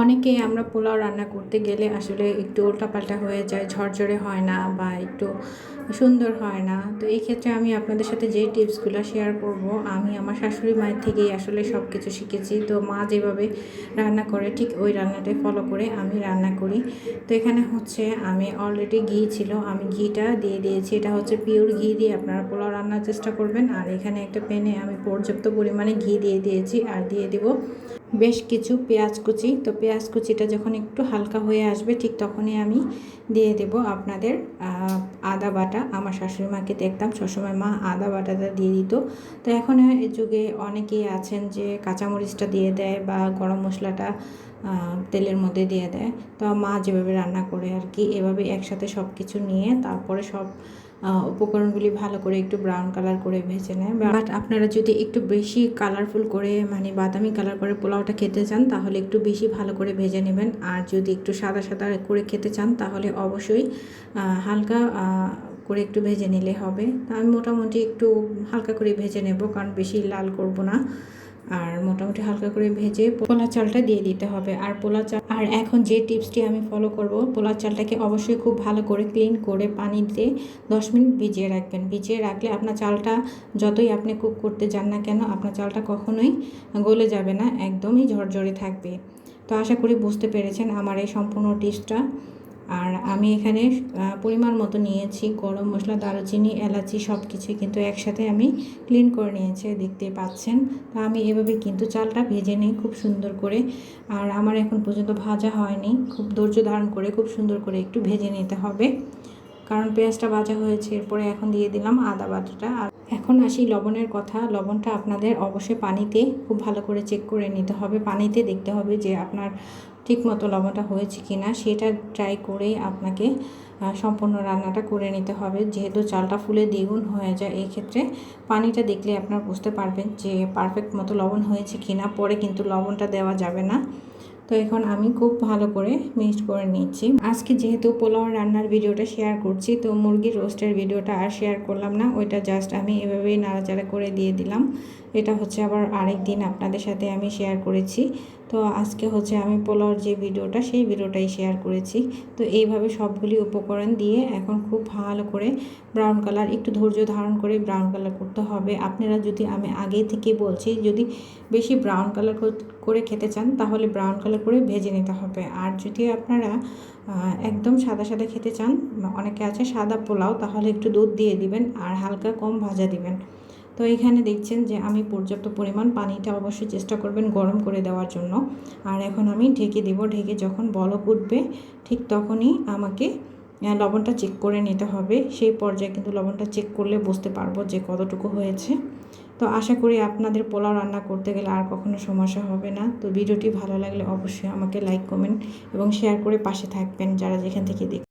অনেকেই আমরা পোলাও রান্না করতে গেলে আসলে একটু উল্টাপাল্টা হয়ে যায়, ঝরঝরে হয় না বা একটু সুন্দর হয় না। তো এই ক্ষেত্রে আমি আপনাদের সাথে যে টিপসগুলো শেয়ার করব, আমি আমার শাশুড়ি মায়ের থেকেই আসলে সব কিছু শিখেছি। তো মা যেভাবে রান্না করে, ঠিক ওই রান্নাটাই ফলো করে আমি রান্না করি। তো এখানে হচ্ছে আমি অলরেডি ঘি ছিল, আমি ঘিটা দিয়ে দিয়েছি। এটা হচ্ছে পিওর ঘি দিয়ে আপনারা পোলাও রান্নার চেষ্টা করবেন। আর এখানে একটা প্যানে আমি পর্যাপ্ত পরিমাণে ঘি দিয়ে দিয়েছি। আর দিয়ে দেব বেশ কিছু পেঁয়াজ কুচি। তো পেঁয়াজ কুচিটা যখন একটু হালকা হয়ে আসবে, ঠিক তখনই আমি দিয়ে দেব আপনাদের আদা বাটা। আমার শাশুড়ি মাকে দেখতাম, সবসময় মা আদা বাটাটা দিয়ে দিত। তো এখন যুগে অনেকেই আছেন যে কাঁচামরিচটা দিয়ে দেয় বা গরম মশলাটা তেলের মধ্যে দিয়ে দেয়। তো মা যেভাবে রান্না করে আর কি, এভাবে একসাথে সব কিছু নিয়ে তারপরে সব উপকরণগুলি ভালো করে একটু ব্রাউন কালার করে ভেজে নেয়। বাট আপনারা যদি একটু বেশি কালারফুল করে মানে বাদামি কালার করে পোলাওটা খেতে চান, তাহলে একটু বেশি ভালো করে ভেজে নেবেন। আর যদি একটু সাদা সাদা করে খেতে চান, তাহলে অবশ্যই হালকা করে একটু ভেজে নিলে হবে। আমি মোটামুটি একটু হালকা করে ভেজে নেব, কারণ বেশি লাল করব না। আর মোটামুটি হালকা করে ভেজে পোলা চালটা দিয়ে দিতে হবে। আর পোলা চাল আর এখন যে টিপসটি আমি ফলো করব পোলা চালটাকে অবশ্যই খুব ভালো করে ক্লিন করে পানিতে দশ মিনিট ভিজিয়ে রাখবেন। ভিজিয়ে রাখলে আপনার চালটা যতই আপনি কুক করতে যান না কেন, আপনার চালটা কখনোই গলে যাবে না, একদমই ঝরঝরে থাকবে। তো আশা করি বুঝতে পেরেছেন আমার এই সম্পূর্ণ টিপসটা। আর আমি এখানে পরিমাণ মতো নিয়েছি, গরম মশলা, দারুচিনি, এলাচি সব কিছুই কিন্তু একসাথে আমি ক্লিন করে নিয়েছি, দেখতে পাচ্ছেন। তা আমি এভাবে কিন্তু চালটা ভেজে নিই, খুব সুন্দর করে। আর আমার এখন পর্যন্ত ভাজা হয়নি, খুব ধৈর্য ধারণ করে খুব সুন্দর করে একটু ভেজে নিতে হবে। কারণ পেঁয়াজটা ভাজা হয়েছে, এরপরে এখন দিয়ে দিলাম আদা বাটাটা। আর এখন আসি লবণের কথা, লবণটা আপনাদের অবশ্যই পানিতে খুব ভালো করে চেক করে নিতে হবে। পানিতে দেখতে হবে যে আপনার ঠিক মতো লবণটা হয়েছে কি না সেটা ট্রাই করেই আপনাকে সম্পূর্ণ রান্নাটা করে নিতে হবে। যেহেতু চালটা ফুলে দ্বিগুণ হয়ে যায়, এই ক্ষেত্রে পানিটা দেখলে আপনারা বুঝতে পারবেন যে পারফেক্ট মতো লবণ হয়েছে কি না পরে কিন্তু লবণটা দেওয়া যাবে না। তো এখন আমি খুব ভালো করে মিক্সড করে নিচ্ছি। আজকে যেহেতু পোলাও রান্নার ভিডিওটা শেয়ার করছি, তো মুরগির রোস্টের ভিডিওটা আর শেয়ার করলাম না, ওইটা জাস্ট আমি এভাবেই নাড়াচাড়া করে দিয়ে দিলাম। এটা হচ্ছে আবার আরেক দিন আপনাদের সাথে আমি শেয়ার করেছি। তো আজকে হচ্ছে আমি পোলাওর যে ভিডিওটা, সেই ভিডিওটাই শেয়ার করেছি। তো এইভাবে সবগুলি উপকরণ দিয়ে এখন খুব ভালো করে ব্রাউন কালার একটু ধৈর্য ধারণ করে ব্রাউন কালার করতে হবে। আপনারা যদি আমি আগে থেকে বলছি, যদি বেশি ব্রাউন কালার করে খেতে চান, তাহলে ব্রাউন কালার করে ভেজে নিতে হবে। আর যদি আপনারা একদম সাদা সাদা খেতে চান, অনেকে আছে সাদা পোলাও, তাহলে একটু দুধ দিয়ে দিবেন আর হালকা কম ভাজা দিবেন। তো এখানে দেখছেন যে আমি পর্যাপ্ত পরিমাণ পানিটা অবশ্যই চেষ্টা করবেন গরম করে দেওয়ার জন্য। আর এখন আমি ঢেকে দেব, ঢেকে যখন বলক উঠবে, ঠিক তখনই আমাকে লবণটা চেক করে নিতে হবে। সেই পর্যায়ে কিন্তু লবণটা চেক করলে বুঝতে পারব যে কতটুকু হয়েছে। তো আশা করি আপনাদের পোলাও রান্না করতে গেলে আর কখনো সমস্যা হবে না। তো ভিডিওটি ভালো লাগলে অবশ্যই আমাকে লাইক কমেন্ট এবং শেয়ার করে পাশে থাকবেন যারা যেখান থেকে দেখ